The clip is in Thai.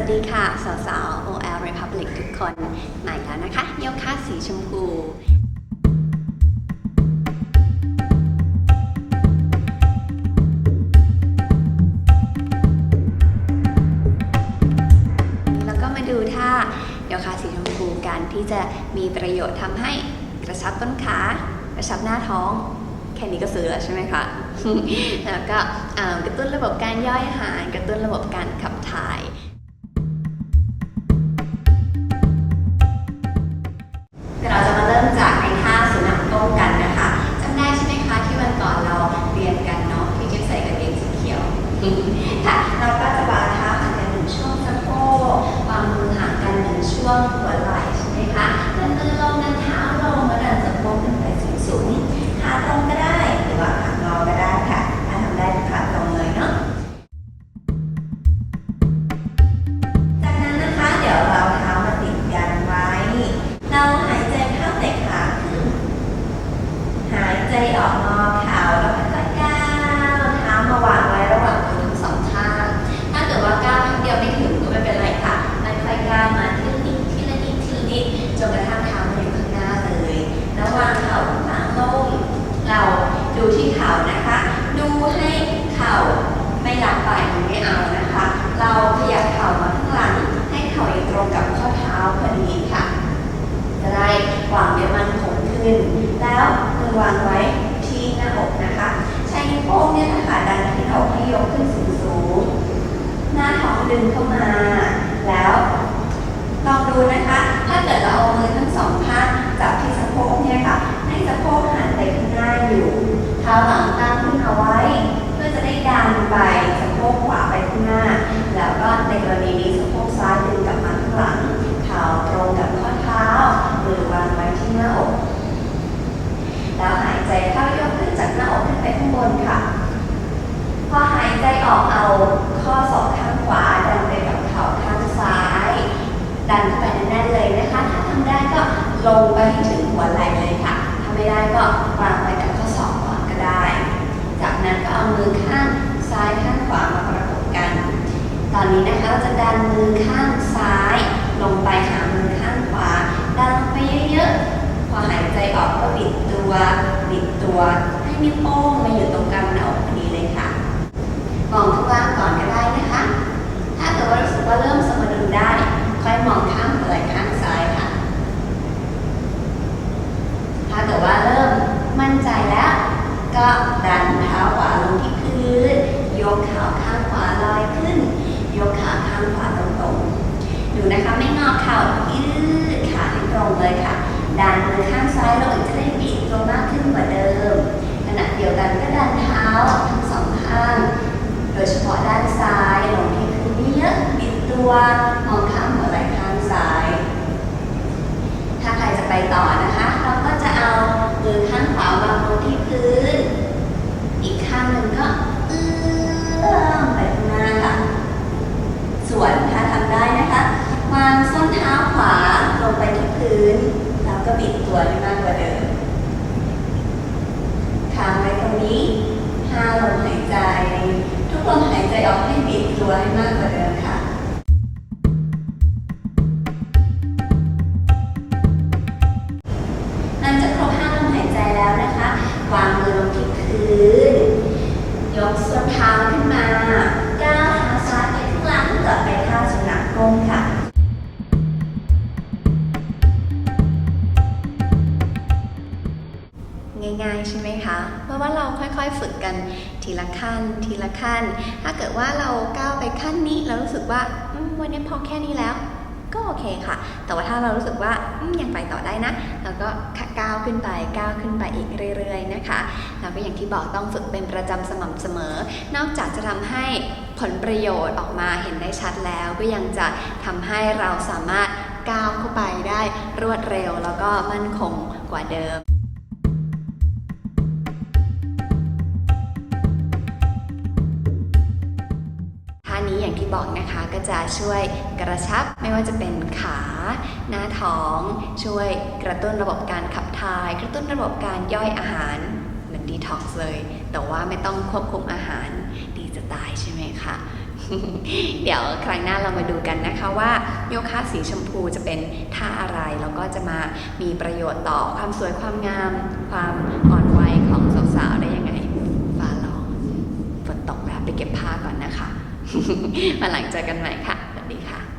วัสดีค่ะสาวๆ OL Republic ทุกคนใหม่แล้วนะคะโยคะสีชมพู แล้วก็มาดูท่าโยคะสีชมพูกันที่จะมีประโยชน์ทำให้กระชับต้นขากระชับหน้าท้องแค่นี้ก็ซื้อแล้วใช่ไหมคะ แล้วก็กระตุ้นระบบการย่อยอาหาร กระตุ้นระบบการขับถ่าย ขียึ่งแล้วมือวางไว้ที่หน้าอกนะคะ ใช้นิ้วโป้งเนี่ยนะคะดันที่หน้าอกให้ยกขึ้นสูงสูงๆหน้าท้องดึงเข้ามา แล้วลองดูนะคะ ถ้าเกิดเราเอามือทั้งสองข้างจับที่สะโพกเนี่ยค่ะให้สะโพกหันไปข้างหน้าอยู่เท้าหลังตั้งขึ้นเอาไว้ เพื่อจะได้ดันไปสะโพกขวาไปข้างหน้า แล้วก็ในกรณีนี้สะโพกซ้ายดึงกลับมาข้างหลัง เท้าตรงกับข้อเท้า มือวางไว้ที่หน้าอก แล้วหายใจเข้ายกขึ้นจากหน้าอกขึ้นไปข้างบนค่ะ พอหายใจออกเอาข้อศอกข้างขวาดันไปกับเข่าข้างซ้าย ดันเข้าไปแน่นๆเลยนะคะ ถ้าทำได้ก็ลงไปให้ถึงหัวไหล่เลยค่ะ ถ้าไม่ได้ก็วางไว้กับข้อศอกก่อนก็ได้ จากนั้นก็ เอามือข้างซ้ายข้างขวามาประกบกัน ตอนนี้นะคะเราจะดันมือข้างซ้าย ลงไปหามือข้างขวา ดันไปเยอะๆ พอหายใจออกก็บิดตัวบิดตัว ให้นิ้วโป้งมาอยู่ตรงกลางหน้าอกพอดีเลยค่ะ มองข้างล่างก่อนก็ได้นะคะ ถ้าเกิดว่ารู้สึกว่าเริ่มสมดุลได้ ค่อยมองข้างหัวไหล่ข้างซ้ายค่ะ ถ้าเกิดว่าเริ่มมั่นใจแล้ว ก็ดันเท้าขวาลงที่พื้น ยกขาข้างขวาลอยขึ้น ยกขาข้างขวาตรงๆ ดูนะคะไม่งอเข่า ยืดขาให้ตรงเลยค่ะ ดันมือข้างซ้ายลงจะได้บิดตัวมากขึ้นกว่าเดิม ขณะเดียวกันก็ดันเท้าทั้งสองข้าง โดยเฉพาะด้านซ้ายลงที่พื้นเยอะบิดตัวมองข้ามหัวไหล่ข้างซ้าย ถ้าใครจะไปต่อนะคะ เราก็จะเอามือข้างขวาวางลงที่พื้น อีกข้างหนึ่งก็เอื้อมไปข้างหน้าค่ะ ส่วนถ้าทำได้นะคะ วางส้นเท้าขวาลงไปที่พื้น แล้วก็บิดตัวให้มากกว่าเดิมค้างไว้ตรง นี้ห้าลมหายใจ ทุกลมหายใจออกให้บิดตัวให้มากกว่าเดิมค่ะหลังจากครบห้าลมหายใจแล้วนะคะ วางมือลงที่พื้น ยกส้นเท้าขึ้นมาก้าวเท้าซ้ายไปข้างหลังกลับไปท่าสุนัขก้มค่ะ ค่อย ๆ ฝึกกันทีละขั้น ทีละขั้น ถ้าเกิดว่าเราก้าวไปขั้นนี้แล้วรู้สึกว่าวันนี้พอแค่นี้แล้ว ก็โอเคค่ะ แต่ว่าถ้าเรารู้สึกว่ายังไปต่อได้นะเราก็ก้าวขึ้นไปก้าวขึ้นไปอีกเรื่อย ๆ นะคะแล้วก็อย่างที่บอกต้องฝึกเป็นประจำสม่ำเสมอ นอกจากจะทำให้ผลประโยชน์ออกมาเห็นได้ชัดแล้ว ก็ยังจะทำให้เราสามารถก้าวเข้าไปได้รวดเร็วแล้วก็มั่นคงกว่าเดิม อย่างที่บอกนะคะก็จะช่วยกระชับไม่ว่าจะเป็นขา หน้าท้อง ช่วยกระตุ้นระบบการขับถ่าย กระตุ้นระบบการย่อยอาหารเหมือนดีท็อกซ์เลย แต่ว่าไม่ต้องควบคุมอาหารดีจะตายใช่ไหมคะเดี๋ยวครั้งหน้าเรามาดูกันนะคะว่าโยคะสีชมพูจะเป็นท่าอะไร แล้วก็จะมามีประโยชน์ต่อความสวยความงาม ความอ่อนวัยของสาวๆได้ยังไงฟ้าร้องฝนตกแล้วไปเก็บผ้าก่อนนะคะ มาหลังเจอกันใหม่ค่ะสวัสดีค่ะ